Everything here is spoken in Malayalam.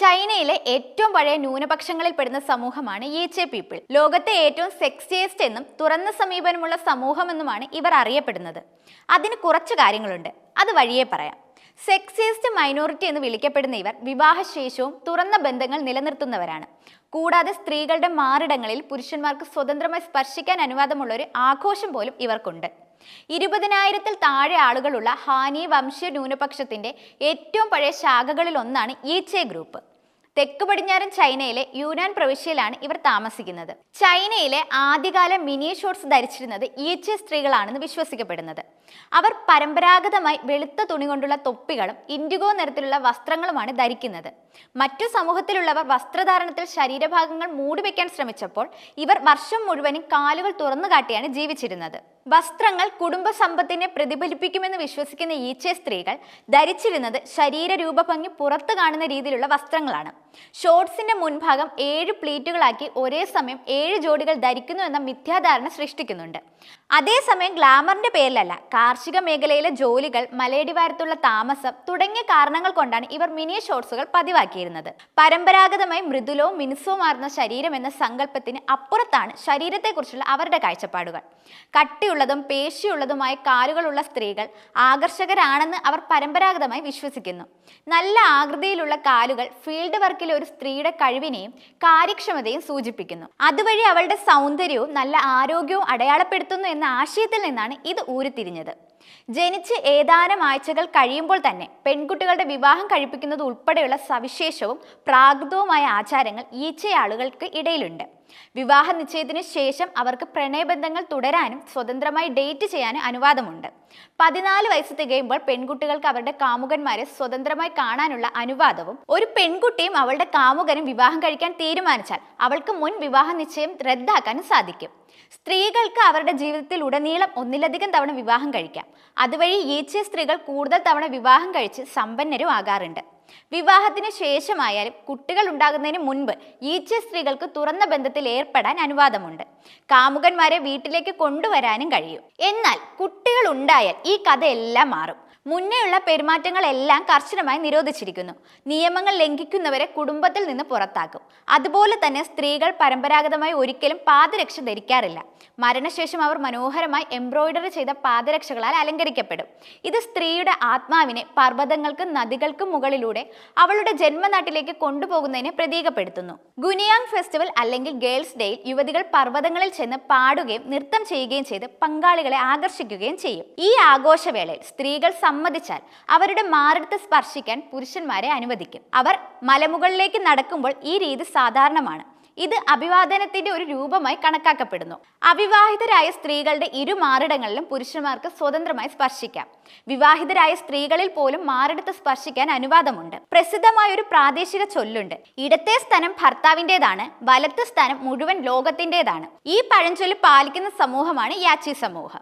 ചൈനയിലെ ഏറ്റവും പഴയ ന്യൂനപക്ഷങ്ങളിൽ പെടുന്ന സമൂഹമാണ് ഈച്ചെ പീപ്പിൾ. ലോകത്തെ ഏറ്റവും സെക്സിയസ്റ്റ് എന്നും തുറന്ന സമീപനമുള്ള സമൂഹമെന്നുമാണ് ഇവർ അറിയപ്പെടുന്നത്. അതിന് കുറച്ച് കാര്യങ്ങളുണ്ട്. അത് വഴിയേ പറയാം. സെക്സിയസ്റ്റ് മൈനോറിറ്റി എന്ന് വിളിക്കപ്പെടുന്ന ഇവർ വിവാഹശേഷവും തുറന്ന ബന്ധങ്ങൾ നിലനിർത്തുന്നവരാണ്. കൂടാതെ സ്ത്രീകളുടെ മാറിടങ്ങളിൽ പുരുഷന്മാർക്ക് സ്വതന്ത്രമായി സ്പർശിക്കാൻ അനുവാദമുള്ള ഒരു ആഘോഷം പോലും ഇവർക്കുണ്ട്. ഇരുപതിനായിരത്തിൽ താഴെ ആളുകളുള്ള ഹാനി വംശീയ ന്യൂനപക്ഷത്തിന്റെ ഏറ്റവും പഴയ ശാഖകളിൽ ഒന്നാണ് ഈച്ചെ ഗ്രൂപ്പ്. തെക്ക് പടിഞ്ഞാറൻ ചൈനയിലെ യുനാൻ പ്രവിശ്യയിലാണ് ഇവർ താമസിക്കുന്നത്. ചൈനയിലെ ആദ്യകാല മിനി ഷോർട്സ് ധരിച്ചിരുന്നത് ഈച്ചെ സ്ത്രീകളാണെന്ന് വിശ്വസിക്കപ്പെടുന്നത്. അവർ പരമ്പരാഗതമായി വെളുത്ത തുണി കൊണ്ടുള്ള തൊപ്പികളും ഇൻഡിഗോ നിറത്തിലുള്ള വസ്ത്രങ്ങളുമാണ് ധരിക്കുന്നത്. മറ്റു സമൂഹത്തിലുള്ളവർ വസ്ത്രധാരണത്തിൽ ശരീരഭാഗങ്ങൾ മൂടിവെക്കാൻ ശ്രമിച്ചപ്പോൾ ഇവർ വർഷം മുഴുവനും കാലുകൾ തുറന്നു കാട്ടിയാണ് ജീവിച്ചിരുന്നത്. വസ്ത്രങ്ങൾ കുടുംബ സമ്പത്തിനെ പ്രതിഫലിപ്പിക്കുമെന്ന് വിശ്വസിക്കുന്ന ഈച്ചെ സ്ത്രീകൾ ധരിച്ചിരുന്നത് ശരീര രൂപഭംഗി പുറത്തു കാണുന്ന രീതിയിലുള്ള വസ്ത്രങ്ങളാണ്. ഷോർട്സിന്റെ മുൻഭാഗം ഏഴ് പ്ലീറ്റുകളാക്കി ഒരേ സമയം ഏഴ് ജോഡികൾ ധരിക്കുന്നു എന്ന മിഥ്യാധാരണ സൃഷ്ടിക്കുന്നുണ്ട്. അതേസമയം ഗ്ലാമറിന്റെ പേരിലല്ല കാർഷിക മേഖലയിലെ ജോലികൾ മലയടിവാരത്തുള്ള താമസം തുടങ്ങിയ കാരണങ്ങൾ കൊണ്ടാണ് ഇവർ മിനി ഷോർട്സുകൾ പതിവാക്കിയിരുന്നത്. പരമ്പരാഗതമായി മൃദുലവും മിനുസവുമാർന്ന ശരീരം എന്ന സങ്കല്പത്തിന് അപ്പുറത്താണ് ശരീരത്തെക്കുറിച്ചുള്ള അവരുടെ കാഴ്ചപ്പാടുകൾ. കട്ടിയുള്ളതും പേശിയുള്ളതുമായ കാലുകളുള്ള സ്ത്രീകൾ ആകർഷകരാണെന്ന് അവർ പരമ്പരാഗതമായി വിശ്വസിക്കുന്നു. നല്ല ആകൃതിയിലുള്ള കാലുകൾ ഫീൽഡ് വർക്കിലെ ഒരു സ്ത്രീയുടെ കഴിവിനെയും കാര്യക്ഷമതയും സൂചിപ്പിക്കുന്നു. അതുവഴി അവളുടെ സൗന്ദര്യവും നല്ല ആരോഗ്യവും അടയാളപ്പെടുത്തുന്നു എന്ന ആശയത്തിൽ നിന്നാണ് ഇത് ഊരിത്തിരിഞ്ഞത്. ജനിച്ച് ഏതാനും ആഴ്ചകൾ കഴിയുമ്പോൾ തന്നെ പെൺകുട്ടികളുടെ വിവാഹം കഴിപ്പിക്കുന്നത് ഉൾപ്പെടെയുള്ള സവിശേഷവും പ്രാകൃതവുമായ ആചാരങ്ങൾ ഈച്ചയാളുകൾക്ക് ഇടയിലുണ്ട്. വിവാഹ നിശ്ചയത്തിന് ശേഷം അവർക്ക് പ്രണയബന്ധങ്ങൾ തുടരാനും സ്വതന്ത്രമായി ഡേറ്റ് ചെയ്യാനും അനുവാദമുണ്ട്. പതിനാല് വയസ്സ് തികയുമ്പോൾ പെൺകുട്ടികൾക്ക് അവരുടെ കാമുകന്മാരെ സ്വതന്ത്രമായി കാണാനുള്ള അനുവാദവും ഒരു പെൺകുട്ടിയും അവളുടെ കാമുകനും വിവാഹം കഴിക്കാൻ തീരുമാനിച്ചാൽ അവൾക്ക് മുൻ വിവാഹ നിശ്ചയം റദ്ദാക്കാനും സാധിക്കും. സ്ത്രീകൾക്ക് അവരുടെ ജീവിതത്തിൽ ഉടനീളം ഒന്നിലധികം തവണ വിവാഹം കഴിക്കാം. അതുവഴി ഈച്ച സ്ത്രീകൾ കൂടുതൽ തവണ വിവാഹം കഴിച്ച് സമ്പന്നരും ആകാറുണ്ട്. വിവാഹത്തിന് ശേഷമായാലും കുട്ടികൾ ഉണ്ടാകുന്നതിന് മുൻപ് ഈച്ച സ്ത്രീകൾക്ക് തുറന്ന ബന്ധത്തിൽ ഏർപ്പെടാൻ അനുവാദമുണ്ട്. കാമുകന്മാരെ വീട്ടിലേക്ക് കൊണ്ടുവരാനും കഴിയും. എന്നാൽ കുട്ടികൾ ഉണ്ടായാൽ ഈ കഥയെല്ലാം മാറും. മുന്നേയുള്ള പെരുമാറ്റങ്ങളെല്ലാം കർശനമായി നിരോധിച്ചിരിക്കുന്നു. നിയമങ്ങൾ ലംഘിക്കുന്നവരെ കുടുംബത്തിൽ നിന്ന് പുറത്താക്കും. അതുപോലെ തന്നെ സ്ത്രീകൾ പരമ്പരാഗതമായി ഒരിക്കലും പാദരക്ഷ ധരിക്കാറില്ല. മരണശേഷം അവർ മനോഹരമായി എംബ്രോയിഡറി ചെയ്ത പാദരക്ഷകളാൽ അലങ്കരിക്കപ്പെടും. ഇത് സ്ത്രീയുടെ ആത്മാവിനെ പർവതങ്ങൾക്കും നദികൾക്കും മുകളിലൂടെ അവളുടെ ജന്മനാട്ടിലേക്ക് കൊണ്ടുപോകുന്നതിനെ പ്രതീകപ്പെടുത്തുന്നു. ഗുനിയാങ് ഫെസ്റ്റിവൽ അല്ലെങ്കിൽ ഗേൾസ് ഡേയിൽ യുവതികൾ പർവതങ്ങളിൽ ചെന്ന് പാടുകയും നൃത്തം ചെയ്യുകയും ചെയ്ത് പങ്കാളികളെ ആകർഷിക്കുകയും ചെയ്യും. ഈ ആഘോഷവേളയിൽ സ്ത്രീകൾ സമ്മതിച്ചാൽ അവരുടെ മാറിടത്ത് സ്പർശിക്കാൻ പുരുഷന്മാരെ അനുവദിക്കും. അവർ മലമുകളിലേക്ക് നടക്കുമ്പോൾ ഈ രീതി സാധാരണമാണ്. ഇത് അഭിവാദനത്തിന്റെ ഒരു രൂപമായി കണക്കാക്കപ്പെടുന്നു. അവിവാഹിതരായ സ്ത്രീകളുടെ ഇരു മാറിടങ്ങളിലും പുരുഷന്മാർക്ക് സ്വതന്ത്രമായി സ്പർശിക്കാം. വിവാഹിതരായ സ്ത്രീകളിൽ പോലും മാറിടത്ത് സ്പർശിക്കാൻ അനുവാദമുണ്ട്. പ്രസിദ്ധമായ ഒരു പ്രാദേശിക ചൊല്ലുണ്ട്. ഇടത്തെ സ്ഥാനം ഭർത്താവിന്റെതാണ് വലത്തെ സ്ഥാനം മുഴുവൻ ലോകത്തിന്റെതാണ് ഈ പഴഞ്ചൊല്ല് പാലിക്കുന്ന സമൂഹമാണ് യാച്ചി സമൂഹം.